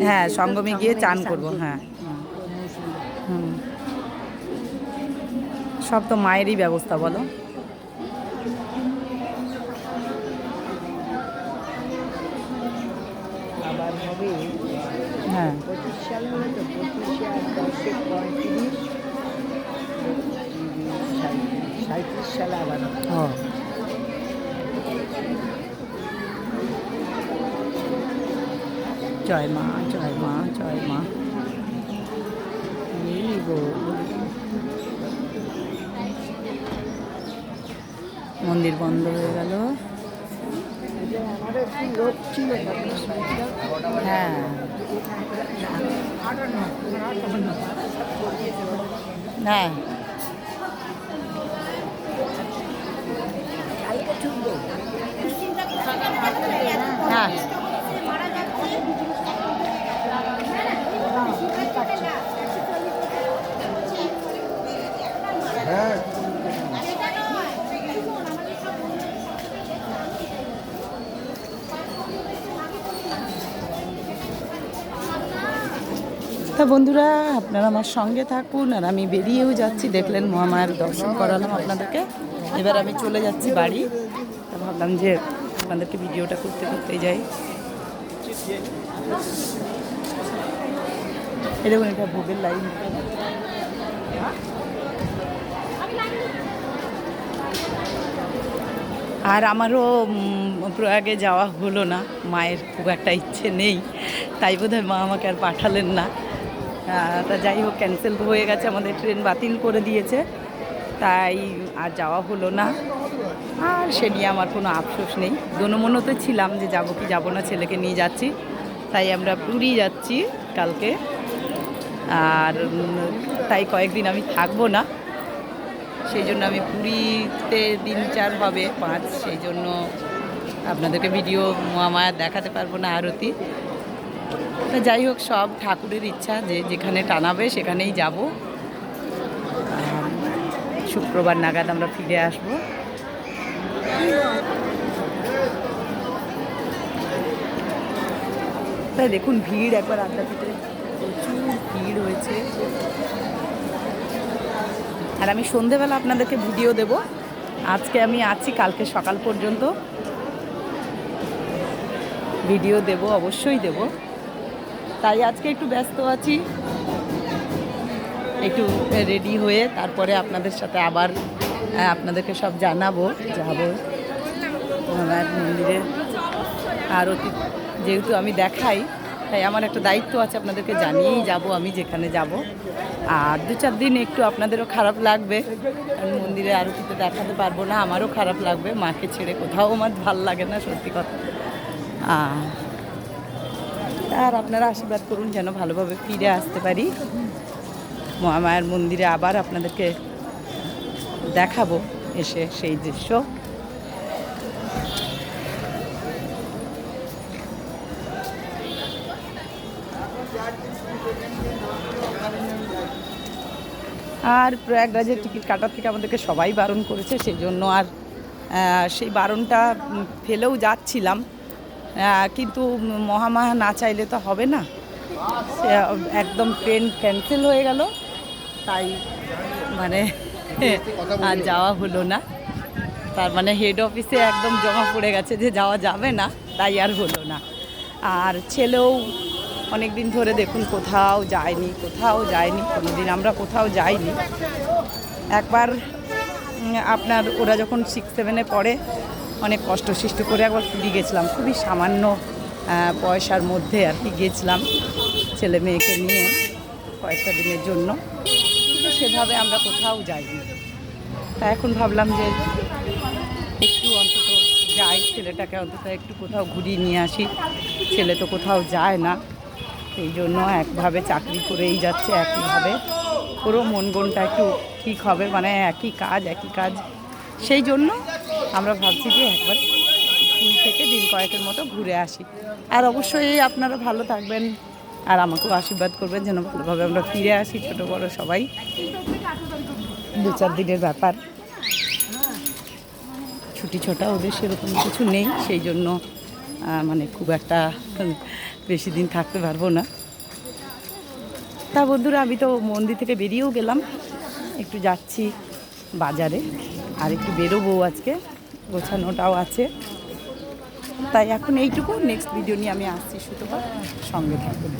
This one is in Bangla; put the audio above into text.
হ্যাঁ সঙ্গমে গিয়ে চান করব। হ্যাঁ। হুম। সব তো মায়েরই ব্যবস্থা বলো। হ্যাঁ। মানে সালে আবার হবে। ও জয় মা জয় মা জয় মা। মন্দির বন্ধ হয়ে গেল। হ্যাঁ। হ্যাঁ। হ্যাঁ। তা বন্ধুরা, আপনারা আমার সঙ্গে থাকুন আর আমি বেরিয়েও যাচ্ছি। দেখলেন মহামায়ের দর্শন করালাম আপনাদেরকে। এবার আমি চলে যাচ্ছি বাড়ি। তা ভাবলাম যে আপনাদেরকে ভিডিওটা করতে করতে যাই। এরকম এটা ভোগের লাইন। আর আমারও প্রয়াগে যাওয়া হলো না। মায়ের খুব একটা ইচ্ছে নেই। তাই বোধহয় মা আমাকে আর পাঠালেন না। তা যাই হোক ক্যান্সেল হয়ে গেছে, আমাদের ট্রেন বাতিল করে দিয়েছে। তাই আর যাওয়া হলো না। আর সে নিয়ে আমার কোনো আফসোস নেই। দোনমনোতে ছিলাম যে যাব কি যাব না, ছেলেকে নিয়ে যাচ্ছি। তাই আমরা পুরী যাচ্ছি কালকে। আর তাই কয়েকদিন আমি থাকব না। সেই জন্য আমি পুরীতে দিন চার হবে, পাঁচ। সেই জন্য আপনাদেরকে ভিডিও মহামায়া দেখাতে পারব না আরতি। তা যাই হোক, সব ঠাকুরের ইচ্ছা যে যেখানে টানাবে সেখানেই যাব। শুক্রবার নাগাদ আমরা ফিরে আসব। তাই দেখুন, ভিড় একবার আড্ডা দিতে। প্রচুর ভিড় হয়েছে। আর আমি সন্ধেবেলা আপনাদেরকে ভিডিও দেব। আজকে আমি আছি কালকে সকাল পর্যন্ত। ভিডিও দেব, অবশ্যই দেব। তাই আজকে একটু ব্যস্ত আছি। একটু রেডি হয়ে তারপরে আপনাদের সাথে আবার আপনাদেরকে সব জানাব। যাব মন্দিরে। আরতি যেহেতু আমি দেখাই তাই আমার একটা দায়িত্ব আছে আপনাদেরকে জানিয়েই যাব আমি যেখানে যাব। আর দু চার দিন একটু আপনাদেরও খারাপ লাগবে। আমি মন্দিরে আরতিতে দেখাতে পারব না আমারও খারাপ লাগবে। মাকে ছেড়ে কোথাও আমার ভালো লাগে না সত্যি কথা। আহ, আর আপনারা আশীর্বাদ করুন যেন ভালোভাবে ফিরে আসতে পারি। মহামায়ার মন্দিরে আবার আপনাদেরকে দেখাবো এসে সেই দৃশ্য। আর প্রয়াগরাজের টিকিট কাটার থেকে আমাদেরকে সবাই বারণ করেছে সেই জন্য আর সেই বারণটা ফেলেও যাচ্ছিলাম। কিন্তু মহামায়া না চাইলে তো হবে না। একদম ট্রেন ক্যান্সেল হয়ে গেল। তাই মানে আর যাওয়া হলো না। তার মানে হেড অফিসে একদম জমা পড়ে গেছে যে যাওয়া যাবে না, তাই আর হলো না। আর ছেলেও অনেক দিন ধরে দেখুন কোথাও যায়নি কোথাও যায়নি কোনো দিন আমরা কোথাও যাইনি। একবার আপনার ওরা যখন সিক্স সেভেনে পড়ে অনেক কষ্ট সৃষ্টি করে একবার পুরী গেছিলাম। খুবই সামান্য পয়সার মধ্যে আর কি গেছিলাম ছেলে মেয়েকে নিয়ে কয়েকটা দিনের জন্য। কিন্তু সেভাবে আমরা কোথাও যাইনি। তা এখন ভাবলাম যে একটু অন্তত যাই, ছেলেটাকে অন্তত একটু কোথাও ঘুরিয়ে নিয়ে আসি। ছেলে তো কোথাও যায় না। এই জন্য একভাবে চাকরি করেই যাচ্ছে, একইভাবে। পুরো মন গনটা একটু ঠিক হবে মানে একই কাজ একই কাজ। সেই জন্য আমরা ভাবছি যে একবার পুরী থেকে দিন কয়েকের মতো ঘুরে আসি। আর অবশ্যই আপনারা ভালো থাকবেন আর আমাকেও আশীর্বাদ করবেন যেন ভালোভাবে আমরা ফিরে আসি, ছোটো, বড় সবাই। দু, চার দিনের ব্যাপার। ছুটি ছোটা ওদের সেরকম কিছু নেই, সেই জন্য মানে খুব একটা বেশি দিন থাকতে পারব না। তা বন্ধুরা, আমি তো মন্দির থেকে বেরিয়েও গেলাম। একটু যাচ্ছি। বাজারে। আর একটু বেরোবো আজকে, গোছানোটাও আছে। তাই এখন এইটুকু নেক্সট ভিডিও নিয়ে আমি আসছি সুতরাং সঙ্গে থাকব